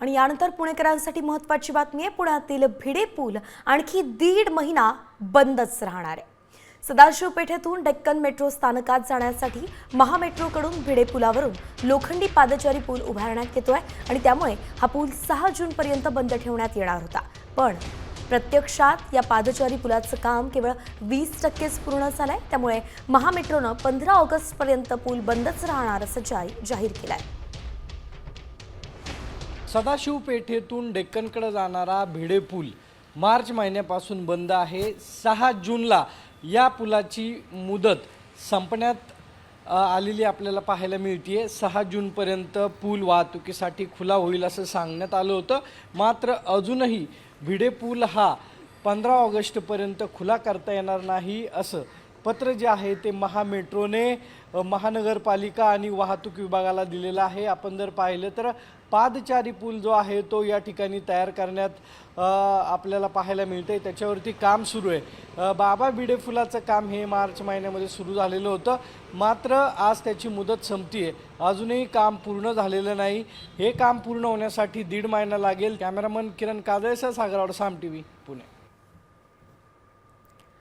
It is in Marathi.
आणि यानंतर पुणेकरांसाठी महत्त्वाची बातमी आहे पुण्यातील भिडे पूल आणखी दीड महिना बंदच राहणार आहे. सदाशिव पेठेतून डेक्कन मेट्रो स्थानकात जाण्यासाठी महामेट्रोकडून भिडे पुलावरून लोखंडी पादचारी पूल उभारण्यात येतो आहे आणि त्यामुळे हा पूल सहा जूनपर्यंत बंद ठेवण्यात येणार होता. पण प्रत्यक्षात या पादचारी पुलाचं काम केवळ वीस टक्केच पूर्ण झालं आहे त्यामुळे महामेट्रोनं पंधरा ऑगस्टपर्यंत पूल बंदच राहणार असं जाहीर केलं आहे सदाशिव पेठेतून डेक्कनकडे जाणारा भिडे पूल मार्च महिन्यापासून बंद आहे. सहा जूनला या पुलाची मुदत संपण्यात अ, आलेली आपल्याला पाहायला मिळते सहा जूनपर्यंत पूल वाहतुकीसाठी खुला होईल असं सांगण्यात आलं होतं. मात्र अजूनही भिडे पूल हा पंधरा ऑगस्टपर्यंत खुला करता येणार नाही असं पत्र जे आहे ते महामेट्रोने महानगरपालिका आणि वाहतूक विभागाला दिलेलं आहे. आपण जर पाहिलं तर पादचारी पूल जो आहे तो या ठिकाणी तयार करण्यात आपल्याला पाहायला मिळते त्याच्यावरती काम सुरू आहे. बाबा बिडे फुलाचं काम हे मार्च महिन्यामध्ये सुरू झालेलं होतं. मात्र आज त्याची मुदत संपती आहे अजूनही काम पूर्ण झालेलं नाही. हे काम पूर्ण होण्यासाठी दीड महिना लागेल. कॅमेरामन किरण कादळेसा सागरवाड साम टी व्ही पुणे.